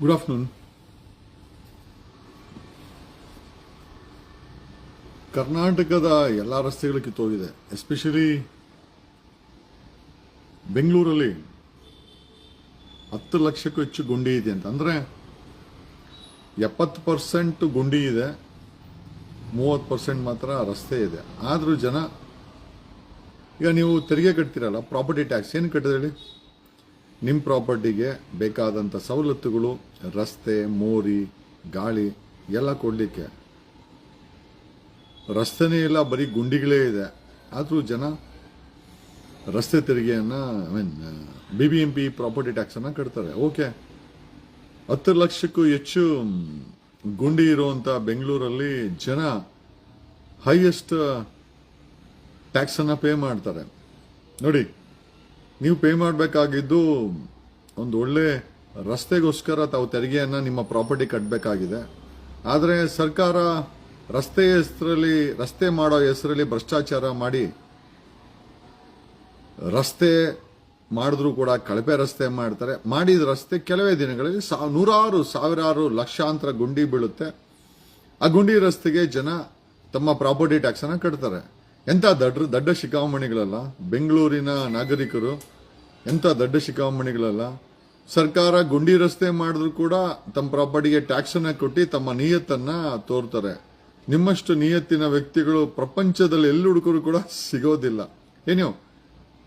Good afternoon ಕರ್ನಾಟಕದ ಎಲ್ಲ ರಸ್ತೆಗಳು ಕಿತ್ತೋಗಿದೆ. ಎಸ್ಪೆಷಲಿ ಬೆಂಗಳೂರಲ್ಲಿ ಹತ್ತು ಲಕ್ಷಕ್ಕೂ ಹೆಚ್ಚು ಗುಂಡಿ ಇದೆ ಅಂತ. ಅಂದ್ರೆ ಎಪ್ಪತ್ತು ಪರ್ಸೆಂಟ್ ಗುಂಡಿ ಇದೆ, ಮೂವತ್ತು ಪರ್ಸೆಂಟ್ ಮಾತ್ರ ರಸ್ತೆ ಇದೆ. ಆದರೂ ಜನ, ಈಗ ನೀವು ತೆರಿಗೆ ಕಟ್ತೀರಲ್ಲ ಪ್ರಾಪರ್ಟಿ ಟ್ಯಾಕ್ಸ್ ಏನು ಕಟ್ಟಿದ್ರೆ ಹೇಳಿ? ನಿಮ್ಮ ಪ್ರಾಪರ್ಟಿಗೆ ಬೇಕಾದಂಥ ಸವಲತ್ತುಗಳು, ರಸ್ತೆ, ಮೋರಿ, ಗಾಳಿ ಎಲ್ಲ ಕೊಡಲಿಕ್ಕೆ. ರಸ್ತೆನೇ ಇಲ್ಲ, ಬರೀ ಗುಂಡಿಗಳೇ ಇದೆ. ಆದರೂ ಜನ ರಸ್ತೆ ತೆರಿಗೆಯನ್ನು I mean B B M P property ಟ್ಯಾಕ್ಸನ್ನು ಕಟ್ತಾರೆ. ಓಕೆ ಹತ್ತು ಲಕ್ಷಕ್ಕೂ ಹೆಚ್ಚು ಗುಂಡಿ ಇರುವಂಥ ಬೆಂಗಳೂರಲ್ಲಿ ಜನ ಹೈಯೆಸ್ಟ್ ಟ್ಯಾಕ್ಸನ್ನು ಪೇ ಮಾಡ್ತಾರೆ. ನೋಡಿ ನೀವು ಪೇ ಮಾಡಬೇಕಾಗಿದ್ದು ಒಂದು ಒಳ್ಳೆ ರಸ್ತೆಗೋಸ್ಕರ ತಾವು ತೆರಿಗೆಯನ್ನು ನಿಮ್ಮ ಪ್ರಾಪರ್ಟಿ ಕಟ್ಟಬೇಕಾಗಿದೆ ಆದರೆ ಸರ್ಕಾರ ರಸ್ತೆ ಹೆಸರಲ್ಲಿ, ರಸ್ತೆ ಮಾಡೋ ಹೆಸರಲ್ಲಿ ಭ್ರಷ್ಟಾಚಾರ ಮಾಡಿ, ರಸ್ತೆ ಮಾಡಿದ್ರೂ ಕೂಡ ಕಳಪೆ ರಸ್ತೆ ಮಾಡ್ತಾರೆ. ಮಾಡಿದ ರಸ್ತೆ ಕೆಲವೇ ದಿನಗಳಲ್ಲಿ ನೂರಾರು, ಸಾವಿರಾರು ಲಕ್ಷಾಂತರ ಗುಂಡಿ ಬೀಳುತ್ತೆ. ಆ ಗುಂಡಿ ರಸ್ತೆಗೆ ಜನ ತಮ್ಮ ಪ್ರಾಪರ್ಟಿ ಟ್ಯಾಕ್ಸನ್ನು ಕಟ್ತಾರೆ. ಎಂತ ದಡ್ಡ ದಡ್ಡ ಶಿಖಾಮಣಿಗಳಲ್ಲ? ಬೆಂಗಳೂರಿನ ನಾಗರಿಕರು ಎಂಥ ದಡ್ಡ ಶಿಖಾಮಣಿಗಳಲ್ಲ? ಸರ್ಕಾರ ಗುಂಡಿ ರಸ್ತೆ ಮಾಡಿದ್ರು ಕೂಡ ತಮ್ಮ ಪ್ರಾಪರ್ಟಿಗೆ ಟ್ಯಾಕ್ಸ್ ಅನ್ನ ಕೊಟ್ಟು ತಮ್ಮ ನಿಯತ್ತನ್ನ ತೋರ್ತಾರೆ. ನಿಮ್ಮಷ್ಟು ನಿಯತ್ತಿನ ವ್ಯಕ್ತಿಗಳು ಪ್ರಪಂಚದಲ್ಲಿ ಎಲ್ಲಿ ಹುಡುಕರು ಕೂಡ ಸಿಗೋದಿಲ್ಲ. ಏನು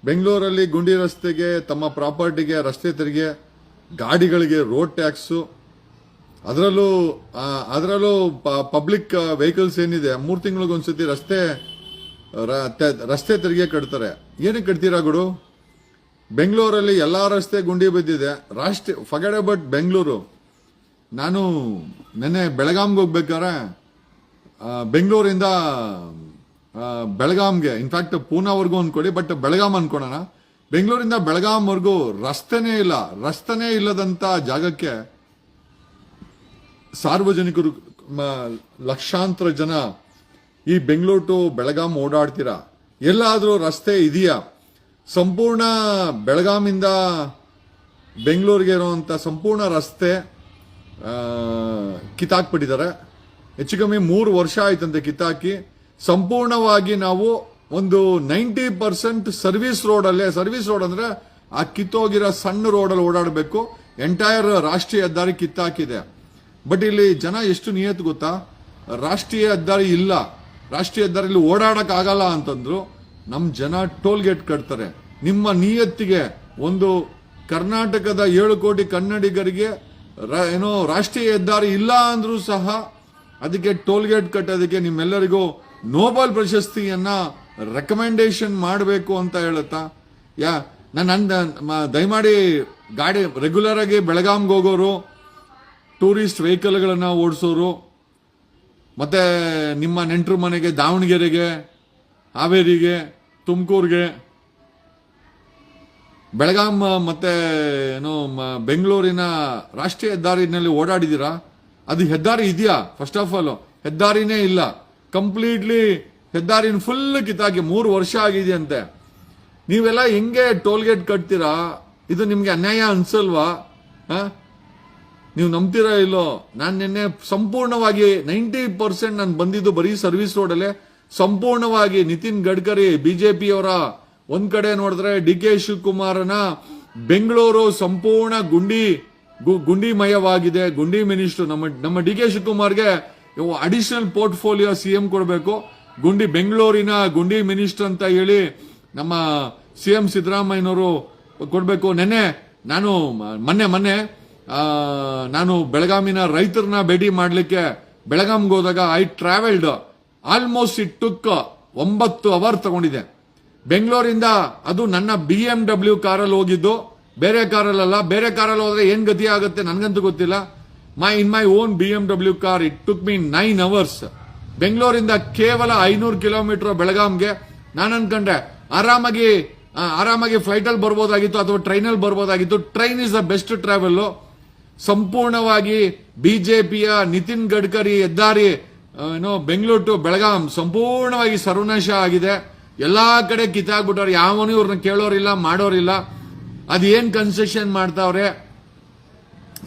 ಬೆಂಗಳೂರಲ್ಲಿ ಗುಂಡಿ ರಸ್ತೆಗೆ, ತಮ್ಮ ಪ್ರಾಪರ್ಟಿಗೆ, ರಸ್ತೆ ತೆರಿಗೆ, ಗಾಡಿಗಳಿಗೆ ರೋಡ್ ಟ್ಯಾಕ್ಸು ಅದರಲ್ಲೂ ಅದರಲ್ಲೂ ಪಬ್ಲಿಕ್ ವೆಹಿಕಲ್ಸ್ ಏನಿದೆ, ಮೂರು ತಿಂಗಳಿಗೊಂದ್ಸತಿ ರಸ್ತೆ ರಸ್ತೆ ತೆರಿಗೆ ಕಟ್ತಾರೆ. ಏನಕ್ಕೆ ಕಟ್ತೀರಾ ಗುಡು ಬೆಂಗಳೂರಲ್ಲಿ ಎಲ್ಲ ರಸ್ತೆ ಗುಂಡಿ ಬಿದ್ದಿದೆ. ರಾಷ್ಟ್ರ ಫಗಡೆ ಬಟ್ ಬೆಂಗಳೂರು. ನಾನು ನೆನ್ನೆ ಬೆಳಗಾಂಗೆ ಹೋಗ್ಬೇಕಾರೆ ಬೆಂಗಳೂರಿಂದ ಬೆಳಗಾಂಗೆ ಇನ್ಫ್ಯಾಕ್ಟ್ ಪೂನಾವರೆಗೂ ಅಂದ್ಕೊಳ್ಳಿ ಬಟ್ ಬೆಳಗಾಂ ಅನ್ಕೊಳ್ಳೋಣ. ಬೆಂಗಳೂರಿಂದ ಬೆಳಗಾಂವರೆಗೂ ರಸ್ತೆನೇ ಇಲ್ಲ. ರಸ್ತೆನೇ ಇಲ್ಲದಂತ ಜಾಗಕ್ಕೆ ಸಾರ್ವಜನಿಕರು ಲಕ್ಷಾಂತರ ಜನ ಈ ಬೆಂಗಳೂರು ಟು ಬೆಳಗಾಂ ಓಡಾಡ್ತೀರಾ? ಎಲ್ಲಾದರೂ ರಸ್ತೆ ಇದೆಯಾ? ಸಂಪೂರ್ಣ ಬೆಳಗಾಮಿಂದ ಬೆಂಗಳೂರಿಗೆ ಇರುವಂಥ ಸಂಪೂರ್ಣ ರಸ್ತೆ ಕಿತ್ತಾಕ್ಬಿಟ್ಟಿದ್ದಾರೆ. ಹೆಚ್ಚು ಕಮ್ಮಿ ಮೂರು ವರ್ಷ ಆಯ್ತಂತೆ ಕಿತ್ತಾಕಿ. ಸಂಪೂರ್ಣವಾಗಿ ನಾವು ಒಂದು ನೈಂಟಿ ಪರ್ಸೆಂಟ್ ಸರ್ವಿಸ್ ರೋಡ್ ಅಲ್ಲೇ ಸರ್ವಿಸ್ ರೋಡ್ ಅಂದ್ರೆ ಆ ಕಿತ್ತೋಗಿರೋ ಸಣ್ಣ ರೋಡಲ್ಲಿ ಓಡಾಡಬೇಕು. ಎಂಟೈರ್ ರಾಷ್ಟ್ರೀಯ ಹೆದ್ದಾರಿ ಕಿತ್ತಾಕಿದೆ. ಬಟ್ ಇಲ್ಲಿ ಜನ ಎಷ್ಟು ನಿಯತ್ ಗೊತ್ತಾ? ರಾಷ್ಟ್ರೀಯ ಹೆದ್ದಾರಿ ಇಲ್ಲ. ರಾಷ್ಟ್ರೀಯ ಹೆದ್ದಾರಿಲಿ ಓಡಾಡಕ್ ಆಗಲ್ಲ ಅಂತಂದ್ರು ನಮ್ಮ ಜನ ಟೋಲ್ ಗೇಟ್ ಕಟ್ತಾರೆ. ನಿಮ್ಮ ನಿಯತ್ತಿಗೆ ಒಂದು ಕರ್ನಾಟಕದ ಏಳು ಕೋಟಿ ಕನ್ನಡಿಗರಿಗೆ ಏನೋ ರಾಷ್ಟ್ರೀಯ ಹೆದ್ದಾರಿ ಇಲ್ಲ ಅಂದ್ರೂ ಸಹ ಅದಕ್ಕೆ ಟೋಲ್ ಗೇಟ್ ಕಟ್ಟೋದಕ್ಕೆ ನಿಮ್ಮೆಲ್ಲರಿಗೂ ನೋಬಲ್ ಪ್ರಶಸ್ತಿಯನ್ನ ರೆಕಮೆಂಡೇಶನ್ ಮಾಡಬೇಕು ಅಂತ ಹೇಳುತ್ತಾ? ಯಾ, ನಾನು ನನ್ನ ದಯಮಾಡಿ ಗಾಡಿ ರೆಗ್ಯುಲರ್ ಆಗಿ ಬೆಳಗಾಂಗೆ ಹೋಗೋರು ಟೂರಿಸ್ಟ್ ವೆಹಿಕಲ್ಗಳನ್ನು ಓಡಿಸೋರು ಮತ್ತೆ ನಿಮ್ಮ ನೆಂಟರು ಮನೆಗೆ, ದಾವಣಗೆರೆಗೆ, ಹಾವೇರಿಗೆ, ತುಮಕೂರಿಗೆ, ಬೆಳಗಾಂ, ಮತ್ತೆ ಏನು ಬೆಂಗಳೂರಿನ ರಾಷ್ಟ್ರೀಯ ಹೆದ್ದಾರಿನಲ್ಲಿ ಓಡಾಡಿದ್ದೀರಾ? ಅದು ಹೆದ್ದಾರಿ ಇದೆಯಾ? ಫಸ್ಟ್ ಆಫ್ ಆಲ್ ಹೆದ್ದಾರಿನೇ ಇಲ್ಲ. ಕಂಪ್ಲೀಟ್ಲಿ ಹೆದ್ದಾರಿನ ಫುಲ್ ಕಿತ್ತಾಕಿ ಮೂರು ವರ್ಷ ಆಗಿದೆಯಂತೆ. ನೀವೆಲ್ಲ ಹೆಂಗೆ ಟೋಲ್ ಗೇಟ್ ಕಟ್ತೀರಾ? ಇದು ನಿಮಗೆ ಅನ್ಯಾಯ ಅನ್ಸಲ್ವಾ? ಹಾ? ನೀವು ನಂಬ್ತೀರಾ ಇಲ್ಲೋ? ನಾನು ನಿನ್ನೆ ಸಂಪೂರ್ಣವಾಗಿ ನೈಂಟಿ ಪರ್ಸೆಂಟ್ ನಾನು ಬಂದಿದ್ದು ಬರೀ ಸರ್ವಿಸ್ ರೋಡಲ್ಲೇ. ಸಂಪೂರ್ಣವಾಗಿ ನಿತಿನ್ ಗಡ್ಕರಿ, ಬಿಜೆಪಿಯವರ. ಒಂದ್ ಕಡೆ ನೋಡಿದ್ರೆ ಡಿ ಕೆ ಶಿವಕುಮಾರನ ಬೆಂಗಳೂರು ಸಂಪೂರ್ಣ ಗುಂಡಿ ಗುಂಡಿಮಯವಾಗಿದೆ. ಗುಂಡಿ ಮಿನಿಸ್ಟರ್ ನಮ್ಮ ನಮ್ಮ ಡಿ ಕೆ ಶಿವಕುಮಾರ್ಗೆ ಅಡಿಷನಲ್ ಪೋರ್ಟ್ಫೋಲಿಯೋ ಸಿಎಂ ಕೊಡಬೇಕು. ಗುಂಡಿ ಬೆಂಗಳೂರಿನ ಗುಂಡಿ ಮಿನಿಸ್ಟರ್ ಅಂತ ಹೇಳಿ ನಮ್ಮ ಸಿ ಎಂ ಸಿದ್ದರಾಮಯ್ಯನವರು ಕೊಡಬೇಕು. ನೆನ್ನೆ ನಾನು ಮೊನ್ನೆ ಮೊನ್ನೆ ನಾನು ಬೆಳಗಾಮಿನ ರೈತರನ್ನ ಭೇಟಿ ಮಾಡಲಿಕ್ಕೆ ಬೆಳಗಾಂಗೆ ಹೋದಾಗ I travelled almost it took ಒಂಬತ್ತು ಅವರ್ ತಗೊಂಡಿದೆ ಬೆಂಗಳೂರಿಂದ ಅದು ನನ್ನ ಬಿ ಎಂ ಡಬ್ಲ್ಯೂ ಕಾರಲ್ಲಿ ಹೋಗಿದ್ದು. ಬೇರೆ ಕಾರಲ್ಲ ಬೇರೆ ಕಾರಲ್ಲಿ ಹೋದ್ರೆ ಏನ್ ಗತಿ ಆಗುತ್ತೆ ನನಗಂತೂ ಗೊತ್ತಿಲ್ಲ. My in my own B M W car it took me nine hours ಬೆಂಗಳೂರಿಂದ ಕೇವಲ ಐನೂರು ಕಿಲೋಮೀಟರ್ ಬೆಳಗಾಂಗೆ ನಾನು ಅನ್ಕೊಂಡೆ, ಆರಾಮಾಗಿ ಆರಾಮಾಗಿ ಫ್ಲೈಟ್ ಅಲ್ಲಿ ಬರ್ಬೋದಾಗಿತ್ತು ಅಥವಾ ಟ್ರೈನ್ ಅಲ್ಲಿ ಬರ್ಬೋದಾಗಿತ್ತು. Train is the best travel ಸಂಪೂರ್ಣವಾಗಿ ಬಿಜೆಪಿಯ ನಿತಿನ್ ಗಡ್ಕರಿ ಹೆದ್ದಾರಿ ಏನೋ ಬೆಂಗಳೂರು ಟು ಬೆಳಗಾಂ ಸಂಪೂರ್ಣವಾಗಿ ಸರ್ವನಾಶ ಆಗಿದೆ. ಎಲ್ಲಾ ಕಡೆ ಕಿತ್ತಾಕ್ಬಿಟ್ಟವ್ರು. ಯಾವನು ಇವ್ರನ್ನ ಕೇಳೋರಿಲ್ಲ, ಮಾಡೋರಿಲ್ಲ. ಅದೇನ್ ಕನ್ಸೆಷನ್ ಮಾಡ್ತಾವ್ರೆ?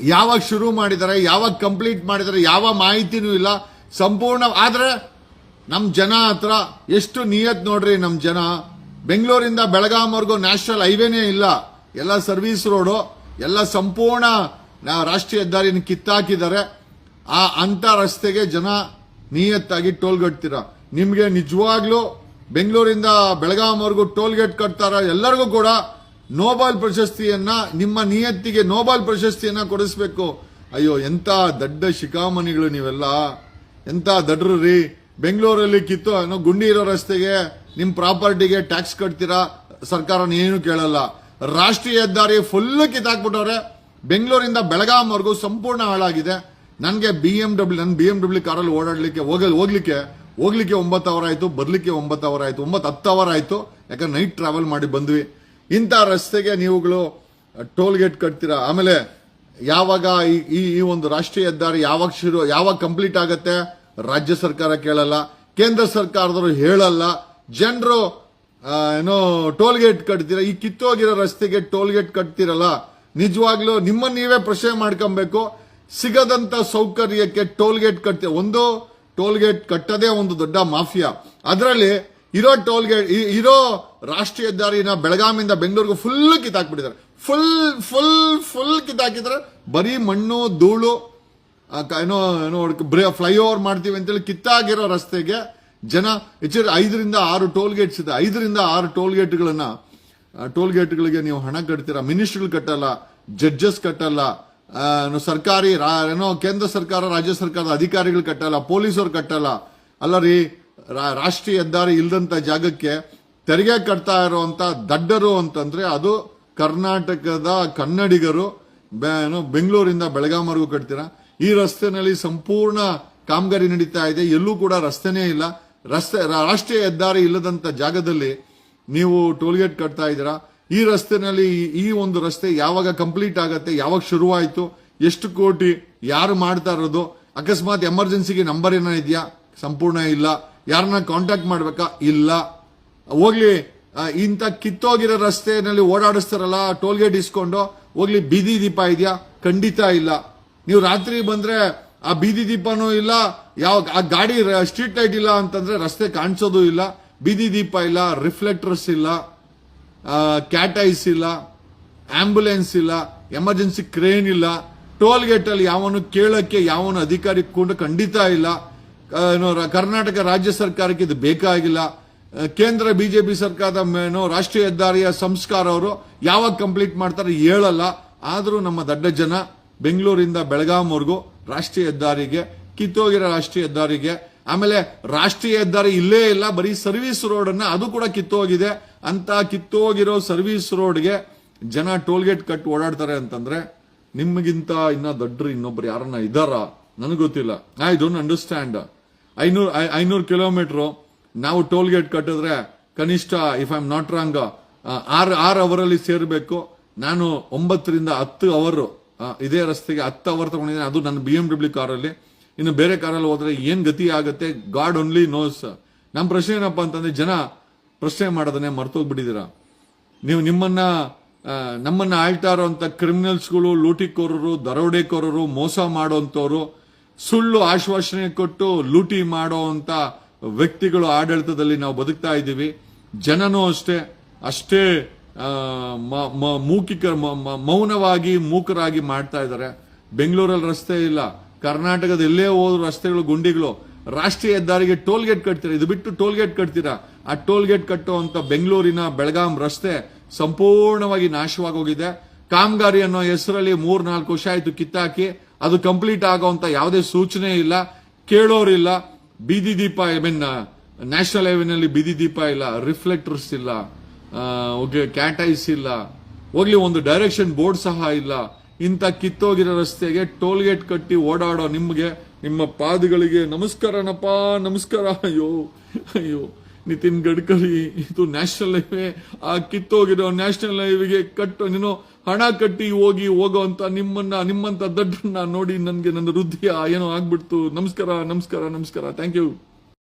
ಯಾವಾಗ ಶುರು ಮಾಡಿದ್ದಾರೆ ಯಾವಾಗ ಕಂಪ್ಲೀಟ್ ಮಾಡಿದ್ದಾರೆ ಯಾವ ಮಾಹಿತಿನೂ ಇಲ್ಲ. ಸಂಪೂರ್ಣ, ಆದ್ರೆ ನಮ್ ಜನ ಹತ್ರ ಎಷ್ಟು ನಿಯತ್ ನೋಡ್ರಿ ನಮ್ ಜನ. ಬೆಂಗಳೂರಿಂದ ಬೆಳಗಾಂವರೆಗೂ ನ್ಯಾಷನಲ್ ಹೈವೇನೇ ಇಲ್ಲ. ಎಲ್ಲ ಸರ್ವಿಸ್ ರೋಡು, ಎಲ್ಲ ಸಂಪೂರ್ಣ ರಾಷ್ಟ್ರೀಯ ಹೆದ್ದಾರಿನ ಕಿತ್ತಾಕಿದ್ದಾರೆ ಆ ಅಂತ ರಸ್ತೆಗೆ ಜನ ನಿಯತ್ತಾಗಿ ಟೋಲ್ ಕಟ್ತೀರ ನಿಮ್ಗೆ ನಿಜವಾಗ್ಲೂ ಬೆಂಗಳೂರಿಂದ ಬೆಳಗಾಂವರೆಗೂ ಟೋಲ್ ಗೇಟ್ ಕಟ್ತಾರ ಎಲ್ಲರಿಗೂ ಕೂಡ ನೋಬಲ್ ಪ್ರಶಸ್ತಿಯನ್ನ, ನಿಮ್ಮ ನಿಯತ್ತಿಗೆ ನೋಬಲ್ ಪ್ರಶಸ್ತಿಯನ್ನ ಕೊಡಿಸ್ಬೇಕು. ಅಯ್ಯೋ ಎಂತ ದಡ್ಡ ಶಿಖಾಮಣಿಗಳು ನೀವೆಲ್ಲ. ಎಂತ ದಡ್ರು ರೀ. ಬೆಂಗಳೂರಲ್ಲಿ ಕಿತ್ತು ಏನೋ ಗುಂಡಿ ಇರೋ ರಸ್ತೆಗೆ ನಿಮ್ ಪ್ರಾಪರ್ಟಿಗೆ ಟ್ಯಾಕ್ಸ್ ಕಟ್ತೀರಾ? ಸರ್ಕಾರ ಏನು ಕೇಳಲ್ಲ. ರಾಷ್ಟ್ರೀಯ ಹೆದ್ದಾರಿ ಫುಲ್ ಕಿತ್ತಾಕ್ಬಿಟ್ಟವ್ರೆ. ಬೆಂಗಳೂರಿಂದ ಬೆಳಗಾಂವರೆಗೂ ಸಂಪೂರ್ಣ ಹಾಳಾಗಿದೆ. ನನಗೆ ಬಿ ಎಂ ಡಬ್ಲ್ಯೂ ನನ್ನ ಬಿ ಎಂ ಡಬ್ಲ್ಯೂ ಕಾರಲ್ಲಿ ಓಡಾಡಲಿಕ್ಕೆ, ಹೋಗ, ಹೋಗ್ಲಿಕ್ಕೆ ಹೋಗ್ಲಿಕ್ಕೆ ಒಂಬತ್ತು ಅವರ್ ಆಯಿತು, ಬರಲಿಕ್ಕೆ ಒಂಬತ್ತು ಅವರ್ ಆಯಿತು, ಒಂಬತ್ತು ಹತ್ತು ಅವರ್ ಆಯಿತು. ಯಾಕಂದ್ರೆ ನೈಟ್ ಟ್ರಾವೆಲ್ ಮಾಡಿ ಬಂದ್ವಿ. ಇಂಥ ರಸ್ತೆಗೆ ನೀವುಗಳು ಟೋಲ್ ಗೇಟ್ ಕಟ್ತೀರಾ? ಆಮೇಲೆ ಯಾವಾಗ ಈ- ಈ ಈ ಒಂದು ರಾಷ್ಟ್ರೀಯ ಹೆದ್ದಾರಿ ಯಾವಾಗ ಶುರು, ಯಾವಾಗ ಕಂಪ್ಲೀಟ್ ಆಗುತ್ತೆ? ರಾಜ್ಯ ಸರ್ಕಾರ ಕೇಳಲ್ಲ. ಕೇಂದ್ರ ಸರ್ಕಾರದವರು ಹೇಳಲ್ಲ. ಜನರು ಏನೋ ಟೋಲ್ ಗೇಟ್ ಕಟ್ತೀರಾ? ಈ ಕಿತ್ತೋಗಿರೋ ರಸ್ತೆಗೆ ಟೋಲ್ ಗೇಟ್ ಕಟ್ತೀರಲ್ಲ. ನಿಜವಾಗ್ಲೂ ನಿಮ್ಮನ್ನ ನೀವೇ ಪ್ರಶ್ನೆ ಮಾಡ್ಕೊಬೇಕು. ಸಿಗದಂತ ಸೌಕರ್ಯಕ್ಕೆ ಟೋಲ್ ಗೇಟ್ ಕಟ್ತೆ ಒಂದು ಟೋಲ್ ಗೇಟ್ ಕಟ್ಟದೇ ಒಂದು ದೊಡ್ಡ ಮಾಫಿಯಾ. ಅದರಲ್ಲಿ ಇರೋ ಟೋಲ್ ಗೇಟ್ ಇರೋ ರಾಷ್ಟ್ರೀಯ ಹೆದ್ದಾರಿನ ಬೆಳಗಾಮಿಂದ ಬೆಂಗಳೂರಿಗೆ ಫುಲ್ ಕಿತ್ತಾಕ್ಬಿಟ್ಟಿದ್ದಾರೆ. ಫುಲ್ ಫುಲ್ ಫುಲ್ ಕಿತ್ತಾಕಿದ್ರೆ ಬರೀ ಮಣ್ಣು, ಧೂಳು ಏನೋ ಏನೋ ಫ್ಲೈ ಫ್ಲೈಓವರ್ ಮಾಡ್ತೀವಿ ಅಂತೇಳಿ ಕಿತ್ತಾಗಿರೋ ರಸ್ತೆಗೆ ಜನ ಹೆಚ್ಚು ಐದರಿಂದ ಆರು ಟೋಲ್ ಗೇಟ್ಸ್ ಇದೆ. ಐದರಿಂದ ಆರು ಟೋಲ್ ಗೇಟ್ಗಳನ್ನ ಟೋಲ್ ಗೇಟ್ಗಳಿಗೆ ನೀವು ಹಣ ಕಟ್ತೀರಾ? ಮಿನಿಸ್ಟ್ರಿಗಳು ಕಟ್ಟಲ್ಲ, ಜಡ್ಜಸ್ ಕಟ್ಟಲ್ಲ ಸರ್ಕಾರಿ ಏನೋ ಕೇಂದ್ರ ಸರ್ಕಾರ, ರಾಜ್ಯ ಸರ್ಕಾರದ ಅಧಿಕಾರಿಗಳು ಕಟ್ಟಲ್ಲ ಪೊಲೀಸರು ಕಟ್ಟಲ್ಲ. ಅಲ್ಲ ರೀ ರಾಷ್ಟ್ರೀಯ ಹೆದ್ದಾರಿ ಇಲ್ಲದಂತ ಜಾಗಕ್ಕೆ ತೆರಿಗೆ ಕಟ್ತಾ ಇರುವಂತ ದಡ್ಡರು ಅಂತಂದ್ರೆ ಅದು ಕರ್ನಾಟಕದ ಕನ್ನಡಿಗರು ಏನು ಬೆಂಗಳೂರಿಂದ ಬೆಳಗಾಂವರೆಗೂ ಕಟ್ತೀರಾ? ಈ ರಸ್ತೆನಲ್ಲಿ ಸಂಪೂರ್ಣ ಕಾಮಗಾರಿ ನಡೀತಾ ಇದೆ. ಎಲ್ಲೂ ಕೂಡ ರಸ್ತೆನೇ ಇಲ್ಲ. ರಸ್ತೆ ರಾಷ್ಟ್ರೀಯ ಹೆದ್ದಾರಿ ಇಲ್ಲದಂತ ಜಾಗದಲ್ಲಿ ನೀವು ಟೋಲ್ಗೇಟ್ ಕಟ್ತಾ ಇದ್ದೀರಾ? ಈ ರಸ್ತೆನಲ್ಲಿ ಈ- ಒಂದು ರಸ್ತೆ ಯಾವಾಗ ಕಂಪ್ಲೀಟ್ ಆಗತ್ತೆ? ಯಾವಾಗ ಶುರುವಾಯಿತು? ಎಷ್ಟು ಕೋಟಿ ಯಾರು ಮಾಡ್ತಾ ಇರೋದು? ಅಕಸ್ಮಾತ್ ಎಮರ್ಜೆನ್ಸಿಗೆ ನಂಬರ್ ಏನೋ ಇದೆಯಾ? ಸಂಪೂರ್ಣ ಇಲ್ಲ. ಯಾರನ್ನ ಕಾಂಟ್ಯಾಕ್ಟ್ ಮಾಡ್ಬೇಕಾ? ಇಲ್ಲ. ಹೋಗ್ಲಿ ಇಂಥ ಕಿತ್ತೋಗಿರೋ ರಸ್ತೆನಲ್ಲಿ ಓಡಾಡಿಸ್ತಾರಲ್ಲ, ಟೋಲ್ ಗೇಟ್ ಇಸ್ಕೊಂಡು, ಹೋಗ್ಲಿ, ಬೀದಿ ದೀಪ ಇದೆಯಾ? ಖಂಡಿತ ಇಲ್ಲ. ನೀವು ರಾತ್ರಿ ಬಂದ್ರೆ ಆ ಬೀದಿ ದೀಪನೂ ಇಲ್ಲ, ಯಾವ ಆ ಗಾಡಿ ಸ್ಟ್ರೀಟ್ ಲೈಟ್ ಇಲ್ಲ ಅಂತಂದ್ರೆ ರಸ್ತೆ ಕಾಣಿಸೋದು ಇಲ್ಲ. ಬೀದಿ ದೀಪ ಇಲ್ಲ, ರಿಫ್ಲೆಕ್ಟರ್ಸ್ ಇಲ್ಲ ಕ್ಯಾಟೈಸ್ ಇಲ್ಲ, ಆಂಬುಲೆನ್ಸ್ ಇಲ್ಲ, ಎಮರ್ಜೆನ್ಸಿ ಕ್ರೇನ್ ಇಲ್ಲ, ಟೋಲ್ ಗೇಟ್ ಅಲ್ಲಿ ಯಾವನು ಕೇಳಕ್ಕೆ, ಯಾವನು ಅಧಿಕಾರಿ ಕೂಡ ಖಂಡಿತ ಇಲ್ಲ. ಕರ್ನಾಟಕ ರಾಜ್ಯ ಸರ್ಕಾರಕ್ಕೆ ಇದು ಬೇಕಾಗಿಲ್ಲ. ಕೇಂದ್ರ ಬಿಜೆಪಿ ಸರ್ಕಾರದ ಮೇನು, ರಾಷ್ಟ್ರೀಯ ಹೆದ್ದಾರಿಯ ಸಂಸ್ಕಾರ ಅವರು ಯಾವಾಗ ಕಂಪ್ಲೀಟ್ ಮಾಡ್ತಾರೆ ಹೇಳಲ್ಲ. ಆದರೂ ನಮ್ಮ ದಡ್ಡ ಜನ ಬೆಂಗಳೂರಿಂದ ಬೆಳಗಾಂವರೆಗೂ ರಾಷ್ಟ್ರೀಯ ಹೆದ್ದಾರಿಗೆ, ಕಿತ್ತೋಗಿರೋ ರಾಷ್ಟ್ರೀಯ ಹೆದ್ದಾರಿಗೆ ಆಮೇಲೆ ರಾಷ್ಟ್ರೀಯ ಹೆದ್ದಾರಿ ಇಲ್ಲೇ ಇಲ್ಲ, ಬರೀ ಸರ್ವಿಸ್ ರೋಡ್ ಅನ್ನ ಅದು ಕೂಡ ಕಿತ್ತೋಗಿದೆ. ಅಂತ ಕಿತ್ತೋಗಿರೋ ಸರ್ವಿಸ್ ರೋಡ್ಗೆ ಜನ ಟೋಲ್ ಗೇಟ್ ಕಟ್ ಓಡಾಡ್ತಾರೆ ಅಂತಂದ್ರೆ ನಿಮಗಿಂತ ಇನ್ನ ದೊಡ್ಡರು ಇನ್ನೊಬ್ರು ಯಾರನ್ನ ಇದಾರ? ನನಗೆ ಗೊತ್ತಿಲ್ಲ. ಐ ಡೋಂಟ್ ಅಂಡರ್ಸ್ಟ್ಯಾಂಡ್ ಐನೂರು ಐನೂರು ಕಿಲೋಮೀಟರ್ ನಾವು ಟೋಲ್ ಗೇಟ್ ಕಟ್ಟಿದ್ರೆ ಕನಿಷ್ಠ if I am not wrong R ಆರ್ ಅವರಲ್ಲಿ ಸೇರಬೇಕು. ನಾನು ಒಂಬತ್ತರಿಂದ ಹತ್ತು ಅವರ್ ಇದೇ ರಸ್ತೆಗೆ ಹತ್ತು ಅವರ್ ತಗೊಂಡಿದ್ದೀನಿ. ಅದು ನನ್ನ ಬಿ ಎಂ ಡಬ್ಲ್ಯೂ ಕಾರಲ್ಲಿ. ಇನ್ನು ಬೇರೆ ಕಾರಲ್ಲಿ ಹೋದ್ರೆ ಏನ್ ಗತಿ ಆಗುತ್ತೆ? ಗಾಡ್ ಓನ್ಲಿ ನೋಸ್ ನಮ್ಮ ಪ್ರಶ್ನೆ ಏನಪ್ಪ ಅಂತಂದ್ರೆ, ಜನ ಪ್ರಶ್ನೆ ಮಾಡೋದನ್ನೇ ಮರ್ತೋಗ್ಬಿಟ್ಟಿದ್ದೀರಾ? ನೀವು ನಿಮ್ಮನ್ನ ನಮ್ಮನ್ನ ಆಳ್ತಾ ಇರುವಂತ ಕ್ರಿಮಿನಲ್ಸ್ಗಳು ಲೂಟಿಕೋರರು, ದರೋಡೆಕೋರರು, ಮೋಸ ಮಾಡೋಂಥವ್ರು, ಸುಳ್ಳು ಆಶ್ವಾಸನೆ ಕೊಟ್ಟು ಲೂಟಿ ಮಾಡೋಂತ ವ್ಯಕ್ತಿಗಳು ಆಡಳಿತದಲ್ಲಿ ನಾವು ಬದುಕ್ತಾ ಇದ್ದೀವಿ. ಜನನೂ ಅಷ್ಟೇ ಅಷ್ಟೇ ಮೂಕಿಕ ಮೌನವಾಗಿ ಮೂಕರಾಗಿ ಮಾಡ್ತಾ ಇದ್ದಾರೆ. ಬೆಂಗಳೂರಲ್ಲಿ ರಸ್ತೆ ಇಲ್ಲ. ಕರ್ನಾಟಕದ ಎಲ್ಲೇ ಹೋದ್ರು ರಸ್ತೆಗಳು, ಗುಂಡಿಗಳು, ರಾಷ್ಟ್ರೀಯ ಹೆದ್ದಾರಿಗೆ ಟೋಲ್ ಗೇಟ್ ಕಟ್ತೀರಾ? ಇದು ಬಿಟ್ಟು ಟೋಲ್ ಗೇಟ್ ಕಟ್ತೀರಾ? ಆ ಟೋಲ್ ಗೇಟ್ ಕಟ್ಟುವಂತ ಬೆಂಗಳೂರಿನ ಬೆಳಗಾಂ ರಸ್ತೆ ಸಂಪೂರ್ಣವಾಗಿ ನಾಶವಾಗೋಗಿದೆ. ಕಾಮಗಾರಿ ಅನ್ನೋ ಹೆಸರಲ್ಲಿ ಮೂರ್ ನಾಲ್ಕು ವರ್ಷ ಆಯ್ತು ಕಿತ್ತಾಕಿ, ಅದು ಕಂಪ್ಲೀಟ್ ಆಗೋಂತ ಯಾವುದೇ ಸೂಚನೆ ಇಲ್ಲ. ಕೇಳೋರಿಲ್ಲ ಬೀದಿ ದೀಪ ಐ ಮೀನ್ ನ್ಯಾಷನಲ್ ಹೈವೇನಲ್ಲಿ ಬೀದಿ ದೀಪ ಇಲ್ಲ ರಿಫ್ಲೆಕ್ಟರ್ಸ್ ಇಲ್ಲ ಓಕೆ ಕ್ಯಾಟೈಸ್ ಇಲ್ಲ. ಹೋಗ್ಲಿ, ಒಂದು ಡೈರೆಕ್ಷನ್ ಬೋರ್ಡ್ ಸಹ ಇಲ್ಲ. ಇಂಥ ಕಿತ್ತೋಗಿರೋ ರಸ್ತೆಗೆ ಟೋಲ್ ಗೇಟ್ ಕಟ್ಟಿ ಓಡಾಡೋ ನಿಮಗೆ, ನಿಮ್ಮ ಪಾದಗಳಿಗೆ ನಮಸ್ಕಾರನಪ್ಪ, ನಮಸ್ಕಾರ, ಅಯ್ಯೋ ಅಯ್ಯೋ, ನಿತಿನ್ ಗಡ್ಕರಿ, ಇದು ನ್ಯಾಷನಲ್ ಹೈವೇ, ಆ ಕಿತ್ತೋಗಿರೋ ನ್ಯಾಷನಲ್ ಹೈವೇಗೆ ಕಟ್ಟು, ನೀನು ಹಣ ಕಟ್ಟಿ ಹೋಗಿ ಹೋಗೋ ಅಂತ ನಿಮ್ಮನ್ನ, ನಿಮ್ಮಂತ ದಡ್ಡನ್ನ ನೋಡಿ ನನಗೆ ನನ್ನ ಹೃದಯ ಏನೋ ಆಗ್ಬಿಡ್ತು. ನಮಸ್ಕಾರ ನಮಸ್ಕಾರ ನಮಸ್ಕಾರ. Thank you